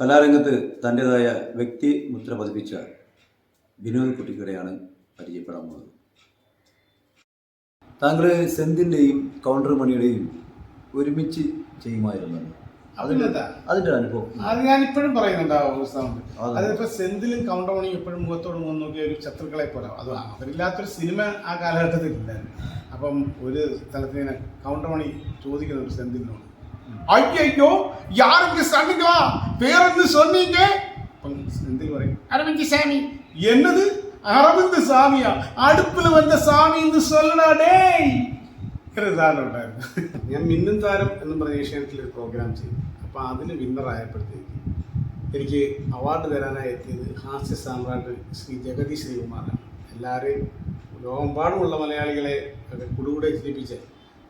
കലാരംഗത്ത് തന്റെതായ വ്യക്തി മുദ്ര പതിപ്പിച്ച വിനോദ് കുട്ടിക്കടെയാണ് പരിചയപ്പെടാൻ പോകുന്നത് താങ്കൾ സെന്തിന്റെയും കൗണ്ടർ മണിയുടെയും ഒരുമിച്ച് ചെയ്യുമായിരുന്നു. അതിന്റെ അതിന്റെ അനുഭവം. അത് ഞാൻ ഇപ്പോഴും പറയുന്നുണ്ട്. അതിപ്പോ സെന്തിലും കൗണ്ടർ മണിയും എപ്പോഴും മുഖത്തോട് മുഖം നോക്കിയ ഒരു ശത്രുക്കളെ പോലെ. അത് അവരില്ലാത്തൊരു സിനിമ ആ കാലഘട്ടത്തിൽ ഇല്ലായിരുന്നു അപ്പം ഒരു സ്ഥലത്ത് ഇങ്ങനെ കൗണ്ടമണി ചോദിക്കുന്ന ചോദിക്കുന്നുണ്ട് സെന്തിലിനോട് ஐயோ யாருக்கு சண்டைங்களா பேருந்து சொன்னீங்க அரவிந்த் சாமி என்னது அரவிந்த் சாமியா அடுப்புல வந்த സാമി എന്ന് சொல்லണടേ ഞാൻ മിന്നും താരം എന്ന് പറഞ്ഞ ഏഷ്യാനെറ്റിൽ ഒരു പ്രോഗ്രാം ചെയ്തു. അപ്പോൾ അതിന് വിന്നർ ആയപ്പോഴത്തേക്ക് എനിക്ക് അവാർഡ് തരാനായി എത്തിയത് ഹാസ്യ സാമ്രാട്ട് ശ്രീ ജഗതി ശ്രീകുമാറാണ്. എല്ലാവരെയും ലോകമ്പാടുമുള്ള മലയാളികളെ കുടുകൂടെ ചിരിപ്പിച്ച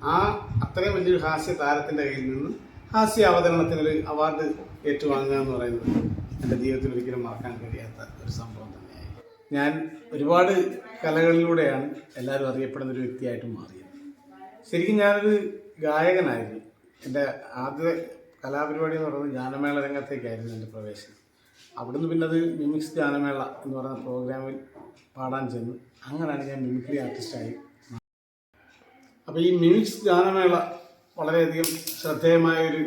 ആ അത്രയും വലിയൊരു ഹാസ്യ താരത്തിന്റെ കയ്യിൽ നിന്ന് ഹാസ്യ അവതരണത്തിനൊരു അവാർഡ് ഏറ്റുവാങ്ങുക എന്ന് പറയുന്നത് എന്റെ ജീവിതത്തിൽ ഒരിക്കലും മറക്കാൻ കഴിയാത്ത ഒരു സംഭവം തന്നെയായി. ഞാൻ ഒരുപാട് കലകളിലൂടെയാണ് എല്ലാവരും അറിയപ്പെടുന്ന ഒരു വ്യക്തിയായിട്ട് മാറിയത്. ശരിക്കും ഞാനൊരു ഗായകനായിരുന്നു. എന്റെ ആദ്യ കലാപരിപാടി എന്ന് പറയുന്നത് ഗാനമേള രംഗത്തേക്കായിരുന്നു എന്റെ പ്രവേശനം. അവിടുന്ന് പിന്നെ അത് മിമിക്സ് ഗാനമേള എന്ന് പറയുന്ന പ്രോഗ്രാമിൽ പാടാൻ ചെന്നു. അങ്ങനെയാണ് ഞാൻ മിമിക്രി ആർട്ടിസ്റ്റായി അപ്പോൾ ഈ മിമിക്സ് ഗാനമേള വളരെയധികം ശ്രദ്ധേയമായ ഒരു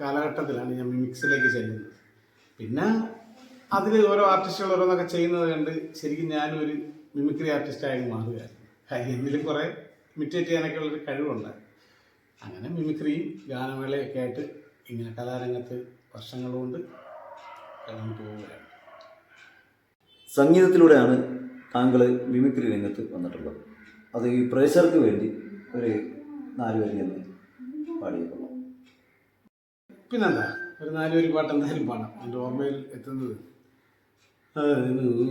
കാലഘട്ടത്തിലാണ് ഞാൻ മിമിക്സിലേക്ക് ചെല്ലുന്നത്. പിന്നെ അതിൽ ഓരോ ആർട്ടിസ്റ്റുകൾ ഓരോന്നൊക്കെ ചെയ്യുന്നത് കണ്ട് ശരിക്കും ഞാനും ഒരു മിമിക്രി ആർട്ടിസ്റ്റായി മാറുകയായിരുന്നു എന്നിൽ കുറേ മിറ്റേറ്റ് ചെയ്യാനൊക്കെ ഉള്ളൊരു കഴിവുണ്ട്. അങ്ങനെ മിമിക്രിയും ഗാനമേളയൊക്കെ ആയിട്ട് ഇങ്ങനെ കലാരംഗത്ത് വർഷങ്ങൾ കൊണ്ട് കടന്നു പോവുകയാണ്. സംഗീതത്തിലൂടെയാണ് താങ്കൾ മിമിക്രി രംഗത്ത് വന്നിട്ടുള്ളത്. അത് ഈ പ്രേക്ഷകർക്ക് വേണ്ടി ഒരു നാല് വരി എന്ന് പാടിയിട്ടുള്ളൂ പിന്നെന്താ? ഒരു നാല് വരി പാട്ട് എന്തായാലും പാടാം. എന്റെ ഓർമ്മയിൽ എത്തുന്നത്.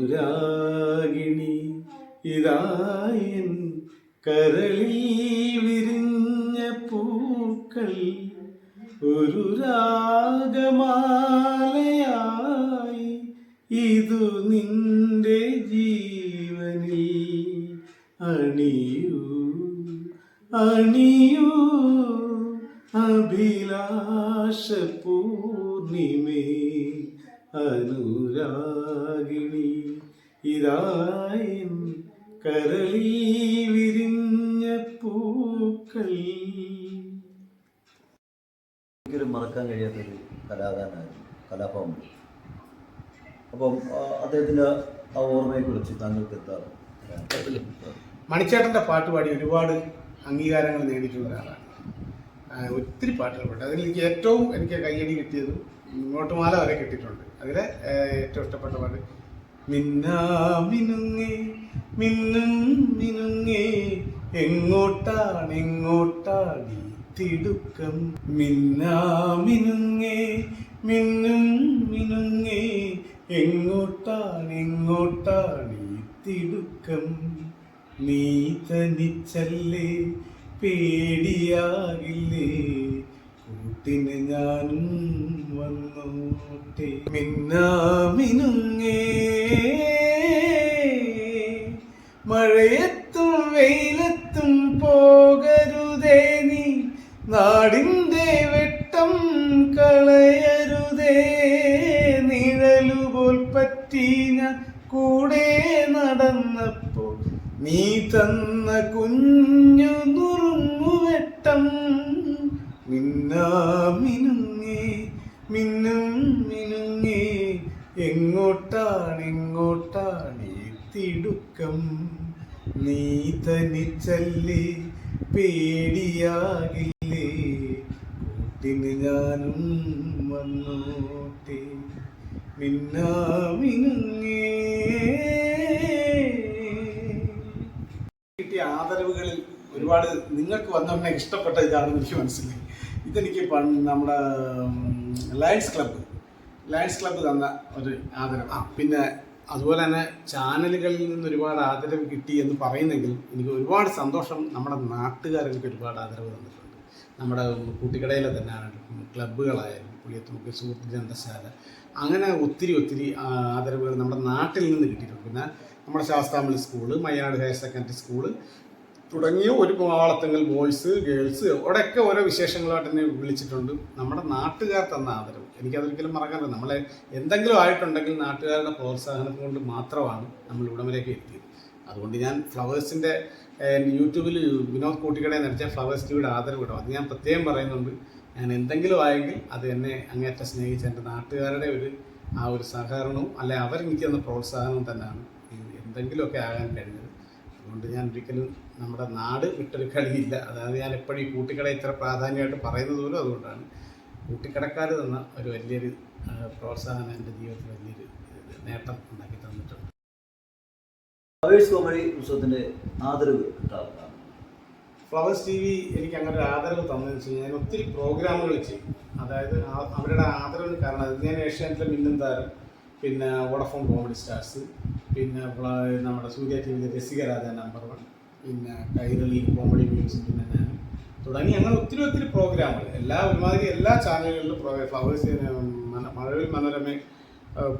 അനുരാഗിണി ഇതായൻ കരളിൽ വിരിഞ്ഞ പൂക്കൾ ഒരു രാഗമാലയായി ഇതു നിന്റെ ജീവനിൽ അണിയൂ. അണിയൂ അഭിലാഷ പൂർണിമേ അനുരാഗിണി. ഇതായൻ കരളി വിരിഞ്ഞ പൂക്കൾ. ഒരിക്കലും മറക്കാൻ കഴിയാത്തൊരു കലാകാരനായിരുന്നു കലാഭവൻ അപ്പം ആ, അദ്ദേഹത്തിന്റെ ആ ഓർമ്മയെക്കുറിച്ച് താങ്കൾക്ക് എത്താറ് മണിച്ചേട്ടന്റെ പാട്ട് പാടി ഒരുപാട് അംഗീകാരങ്ങൾ നേടിയിട്ടുള്ള ഒരാളാണ്. ആ, ഒത്തിരി പാട്ടുകൾ പെട്ടു അതിൽ എനിക്ക് ഏറ്റവും എനിക്ക് കയ്യടി കിട്ടിയതും ഇങ്ങോട്ടുമാല വരെ കിട്ടിയിട്ടുണ്ട്. അതിൽ ഏറ്റവും ഇഷ്ടപ്പെട്ട പാട്ട് മിന്നാ മിനുങ്ങേ മിന്നും മിനുങ്ങേ എങ്ങോട്ടാണ് എങ്ങോട്ടാണ് തിടുക്കം? മിന്നാ മിനുങ്ങേ മിന്നും മിനുങ്ങേ എങ്ങോട്ടാണ് എങ്ങോട്ടാണ് തിടുക്കം? നീ തനിച്ചല്ലേ പേടിയാകില്ലേ കൂട്ടിന് ഞാനും വന്നോട്ടെ. മിന്നാമിനുങ്ങേ. മഴയത്തും വെയിലത്തും പോകരുതേ നീ. നാടിന്റെ വെട്ടം കളയരുതേ. നിഴലുപോൽ പറ്റി ഞാൻ കൂടെ നടന്നപ്പോൾ നീ തന്ന കുഞ്ഞു നുറുങ്ങുവെട്ടം മിന്നാമിനുങ്ങേ മിന്നും മിനുങ്ങേ. എങ്ങോട്ടാണ് എങ്ങോട്ടാണ് തിടുക്കം? നീ തനിച്ചല്ലേ പേടിയാകില്ലേ? കൂട്ടിന് ഞാനും വന്നോട്ടെ. മിന്നാമിനുങ്ങേ ആദരവുകളിൽ ഒരുപാട് നിങ്ങൾക്ക് വന്നവനെ ഇഷ്ടപ്പെട്ട ഇതാണെന്ന് എനിക്ക് മനസ്സിലായി. ഇതെനിക്ക് നമ്മുടെ ലയൺസ് ക്ലബ്ബ് ലയൺസ് ക്ലബ്ബ് തന്ന ഒരു ആ പിന്നെ അതുപോലെ തന്നെ ചാനലുകളിൽ നിന്ന് ഒരുപാട് ആദരവ് കിട്ടി എന്ന് പറയുന്നെങ്കിൽ എനിക്ക് ഒരുപാട് സന്തോഷം നമ്മുടെ നാട്ടുകാരെനിക്ക് ഒരുപാട് ആദരവ് തന്നിട്ടുണ്ട്. നമ്മുടെ കുട്ടിക്കടയിലെ തന്നെ ക്ലബ്ബുകളായാലും പുളിയത്തുമുക്ക് സുഹൃത്ത് ഗ്രന്ഥശാല അങ്ങനെ ഒത്തിരി ഒത്തിരി ആദരവുകൾ നമ്മുടെ നാട്ടിൽ നിന്ന് കിട്ടിയിട്ടുണ്ട്. പിന്നെ നമ്മുടെ Sasthamani school Mayyanad higher secondary school തുടങ്ങിയ ഒരു കോളത്തെങ്കിൽ ബോയ്സ് ഗേൾസ് അവിടെയൊക്കെ ഓരോ വിശേഷങ്ങളായിട്ട് എന്നെ വിളിച്ചിട്ടുണ്ട്. നമ്മുടെ നാട്ടുകാർ തന്ന ആദരവ്. എനിക്കതൊരിക്കലും മറക്കാറില്ല നമ്മളെ എന്തെങ്കിലും ആയിട്ടുണ്ടെങ്കിൽ നാട്ടുകാരുടെ പ്രോത്സാഹനം കൊണ്ട് മാത്രമാണ് നമ്മൾ ഇവിടം വരെയൊക്കെ എത്തിയത്. അതുകൊണ്ട് ഞാൻ ഫ്ലവേഴ്സിന്റെ യൂട്യൂബിൽ വിനോദ് കൂട്ടിക്കടയിൽ നടിച്ച ഫ്ലവേഴ്സ് ടിവിയുടെ ആദരവ് ഇടും അത് ഞാൻ പ്രത്യേകം പറയുന്നുണ്ട്. ഞാൻ എന്തെങ്കിലും ആയെങ്കിൽ അത് എന്നെ അങ്ങേറ്റം സ്നേഹിച്ച എന്റെ നാട്ടുകാരുടെ ഒരു ആ ഒരു സഹകരണവും അവർ അവരെനിക്ക് തന്ന പ്രോത്സാഹനവും തന്നെയാണ് എന്തെങ്കിലുമൊക്കെ ആകാൻ കഴിഞ്ഞത്. അതുകൊണ്ട് ഞാൻ ഒരിക്കലും നമ്മുടെ നാട് വിട്ടൊരു കളിയില്ല. അതായത് ഞാൻ എപ്പോഴും ഈ കൂട്ടിക്കട ഇത്ര പ്രാധാന്യമായിട്ട് പറയുന്നത് പോലും അതുകൊണ്ടാണ്. കൂട്ടിക്കടക്കാർ തന്ന ഒരു വലിയൊരു പ്രോത്സാഹനം എന്റെ ജീവിതത്തിൽ വലിയൊരു നേട്ടം ഉണ്ടാക്കി തന്നിട്ടുണ്ട്. ഫ്ലവേഴ്സ് കോമഡി ഉത്സവത്തിന്റെ ആദരവ് ഫ്ലവേഴ്സ് ടി വി എനിക്ക് അങ്ങനെ ഒരു ആദരവ് തന്നതെന്ന് വെച്ച് കഴിഞ്ഞാൽ ഞാൻ ഒത്തിരി പ്രോഗ്രാമുകൾ ചെയ്യും. അതായത് അവരുടെ ആദരവ് കാരണം അത് ഞാൻ ഏഷ്യാനെറ്റിലെ മിന്നും താരം പിന്നെ വോഡഫോൺ കോമഡി സ്റ്റാർസ് പിന്നെ നമ്മുടെ സൂര്യ ടി വിയിലെ രസികരാജ നമ്പർ വൺ പിന്നെ കൈരളി കോമഡി വീഡിയോസ് പിന്നെ ഞാൻ തുടങ്ങി. അങ്ങനെ ഒത്തിരി ഒത്തിരി പ്രോഗ്രാമുകൾ എല്ലാ ഒരുമാതിരി എല്ലാ ചാനലുകളിലും program Flowers Mazhavil Manorama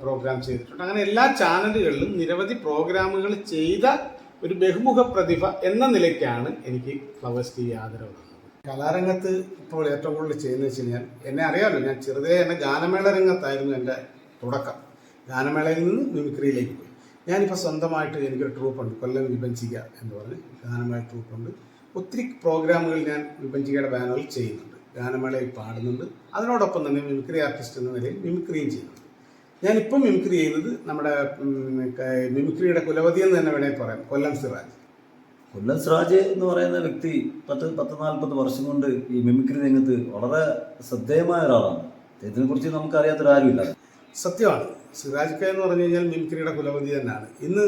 program ചെയ്തിട്ടുണ്ട്. അങ്ങനെ എല്ലാ ചാനലുകളിലും നിരവധി പ്രോഗ്രാമുകൾ ചെയ്ത ഒരു ബഹുമുഖ പ്രതിഭ എന്ന നിലയ്ക്കാണ് എനിക്ക് ഫ്ലവേഴ്സ് ടി ആദരവ് കലാരംഗത്ത് ഇപ്പോൾ ഏറ്റവും കൂടുതൽ ചെയ്യുന്നത് വെച്ച് കഴിഞ്ഞാൽ എന്നെ അറിയാമല്ലോ ഞാൻ ചെറുതേ എന്നെ ഗാനമേള രംഗത്തായിരുന്നു എന്റെ തുടക്കം. ഗാനമേളയിൽ നിന്ന് മിമിക്രിയിലേക്ക് പോയി. ഞാനിപ്പോൾ സ്വന്തമായിട്ട് എനിക്കൊരു ട്രൂപ്പുണ്ട്. കൊല്ലം വിഭജിക്കുക എന്ന് പറഞ്ഞ് ഗാനമേള ട്രൂപ്പുണ്ട്. ഒത്തിരി പ്രോഗ്രാമുകൾ ഞാൻ വിഭജികയുടെ ബാനറിൽ ചെയ്യുന്നുണ്ട്. ഗാനമേളയിൽ പാടുന്നുണ്ട്. അതിനോടൊപ്പം തന്നെ മിമിക്രി ആർട്ടിസ്റ്റ് എന്ന നിലയിൽ മിമിക്രിയും ചെയ്യുന്നുണ്ട്. ഞാനിപ്പം മിമിക്രി ചെയ്യുന്നത് നമ്മുടെ മിമിക്രിയുടെ കുലപതി എന്ന് തന്നെ വേണമെങ്കിൽ പറയാം. കൊല്ലം സിറാജ്. കൊല്ലം സിറാജ് എന്ന് പറയുന്ന വ്യക്തി പത്ത് പത്ത് നാൽപ്പത് വർഷം കൊണ്ട് ഈ മിമിക്രി രംഗത്ത് വളരെ ശ്രദ്ധേയമായ ഒരാളാണ്. അദ്ദേഹത്തിനെ കുറിച്ച് നമുക്കറിയാത്തൊരാരുമില്ല. സത്യമാണ്. സിറാജ് കെ എന്ന് പറഞ്ഞു കഴിഞ്ഞാൽ മിമിക്രിയുടെ കുലപതി തന്നെയാണ്. ഇന്ന്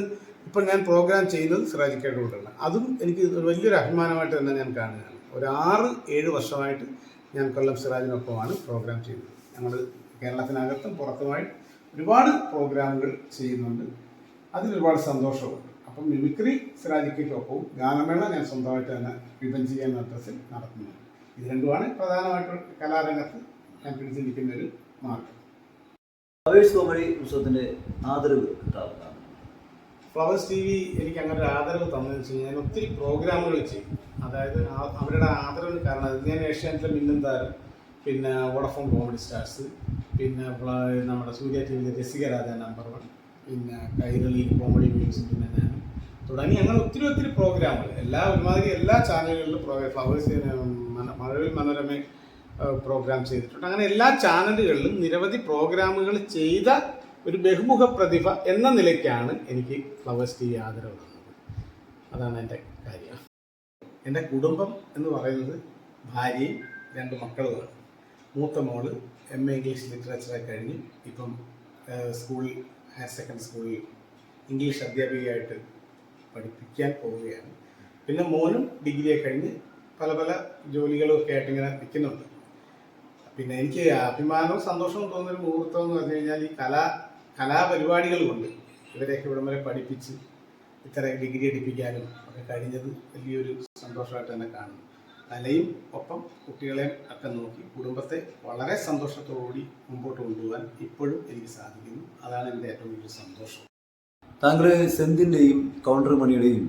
ഇപ്പം ഞാൻ പ്രോഗ്രാം ചെയ്യുന്നത് സിറാജ് കയുടെ കൂടെയാണ്. അതും എനിക്ക് ഒരു വലിയൊരു അഭിമാനമായിട്ട് തന്നെ ഞാൻ കാണുകയാണ്. ഒരു ആറ് ഏഴ് വർഷമായിട്ട് ഞാൻ കൊല്ലം സിറാജിനൊപ്പമാണ് പ്രോഗ്രാം ചെയ്യുന്നത്. ഞങ്ങൾ കേരളത്തിനകത്തും പുറത്തുമായി ഒരുപാട് പ്രോഗ്രാമുകൾ ചെയ്യുന്നുണ്ട്. അതിലൊരുപാട് സന്തോഷമുണ്ട്. അപ്പം മിമിക്രി സിറാജിക്കൊപ്പവും ഗാനമേള ഞാൻ സ്വന്തമായിട്ട് തന്നെ വിഭജിക്കുക എന്ന അഡ്രസ്സിൽ നടത്തുന്നുണ്ട്. ഇത് രണ്ടുമാണ് പ്രധാനമായിട്ടും കലാരംഗത്ത് ഞാൻ പിടിച്ചിരിക്കുന്ന ഒരു മാർഗം. ഫ്ലവേഴ്സ് കോമഡി ഉത്സവത്തിന്റെ ആദരവ് കിട്ടാവുന്നതാണ്. ഫ്ലവേഴ്സ് ടി വി എനിക്ക് അങ്ങനെ ഒരു ആദരവ് തന്നെ വെച്ച് കഴിഞ്ഞാൽ ഞാൻ ഒത്തിരി പ്രോഗ്രാമുകൾ ചെയ്യും. അതായത് അവരുടെ ആദരവിന് കാരണം അത് ഞാൻ ഏഷ്യാനെറ്റിലെ മിന്നും താരം പിന്നെ വോഡഫോൺ കോമഡി സ്റ്റാർസ് പിന്നെ നമ്മുടെ സൂര്യ ടി വിയിലെ രസികരാജ നമ്പർ വൺ പിന്നെ കൈരളി കോമഡി മ്യൂസിക് പിന്നെ തുടങ്ങി. അങ്ങനെ ഒത്തിരി ഒത്തിരി പ്രോഗ്രാമുകൾ. എല്ലാ ഒരുമാതിരി എല്ലാ ചാനലുകളിലും ഫ്ലവേഴ്സ് മഴവിൽ മനോരമ പ്രോഗ്രാം ചെയ്തിട്ടുണ്ട്. അങ്ങനെ എല്ലാ ചാനലുകളിലും നിരവധി പ്രോഗ്രാമുകൾ ചെയ്ത ഒരു ബഹുമുഖ പ്രതിഭ എന്ന നിലയ്ക്കാണ് എനിക്ക് ഫ്ലവേഴ്സ് ടി ആദരവ് തന്നത്. അതാണ് എന്റെ കാര്യം. എന്റെ കുടുംബം എന്ന് പറയുന്നത് ഭാര്യയും രണ്ട് മക്കളുമാണ്. മൂത്ത മോൾ എം എ ഇംഗ്ലീഷ് ലിറ്ററേച്ചറെ കഴിഞ്ഞ് ഇപ്പം സ്കൂളിൽ ഹയർ സെക്കൻഡറി സ്കൂളിൽ ഇംഗ്ലീഷ് അധ്യാപികയായിട്ട് പഠിപ്പിക്കാൻ പോവുകയാണ്. പിന്നെ മോനും ഡിഗ്രിയെ കഴിഞ്ഞ് പല പല ജോലികളും ഒക്കെ ആയിട്ട് ഇങ്ങനെ നിൽക്കുന്നുണ്ട്. പിന്നെ എനിക്ക് അഭിമാനവും സന്തോഷവും തോന്നുന്നൊരു മുഹൂർത്തം എന്ന് പറഞ്ഞു കഴിഞ്ഞാൽ ഈ കലാ കലാപരിപാടികൾ കൊണ്ട് ഇവരെയൊക്കെ ഇവിടം വരെ പഠിപ്പിച്ച് ഇത്ര ഡിഗ്രി എടുപ്പിക്കാനും ഒക്കെ കഴിഞ്ഞത് വലിയൊരു സന്തോഷമായിട്ട് തന്നെ കാണുന്നു. കലയും ഒപ്പം കുട്ടികളെയും ഒക്കെ നോക്കി കുടുംബത്തെ വളരെ സന്തോഷത്തോടുകൂടി മുമ്പോട്ട് കൊണ്ടുപോകാൻ ഇപ്പോഴും എനിക്ക് സാധിക്കുന്നു. അതാണ് എന്റെ ഏറ്റവും വലിയ സന്തോഷം. താങ്കൾ സെന്തിന്റെയും കൗണ്ടർ മണിയുടെയും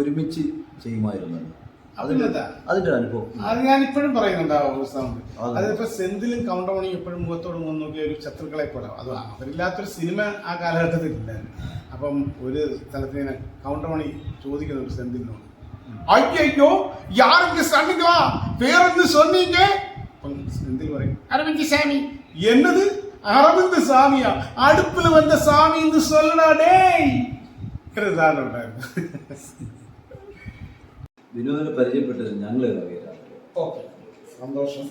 ഒരുമിച്ച് ചെയ്യുമായിരുന്നു അതിന്റെ അനുഭവം. അത് ഞാൻ ഇപ്പോഴും പറയുന്നുണ്ട് ആ ഒരു അതിപ്പോ സെന്തിലും കൗണ്ട് എപ്പോഴും മുഖത്തോട് മുഖം നോക്കിയ ഒരു ശത്രുക്കളെ പോലെ. അത് അവരില്ലാത്തൊരു സിനിമ ആ കാലഘട്ടത്തിൽ ഇല്ലായിരുന്നു. അപ്പം ഒരു സ്ഥലത്ത് ഇങ്ങനെ കൗണ്ട് ഓണിങ് ചോദിക്കുന്നുണ്ട് സെന്തിലിനോട്. അയ്യോ യാരെങ്കിൽ സെന്തിൽ പറയും അരവിന്ദ് സ്വാമി. എന്നത് അരവിന്ദ് സ്വാമിയാ. അടുപ്പിൽ വന്ന സ്വാമി എന്ന് സൊല്ലടാ ഡേയ്. ഒരു ഉണ്ടായിരുന്നു. വിനോദിനെ പരിചയപ്പെട്ടത് ഞങ്ങളെ ഓക്കെ. സന്തോഷം.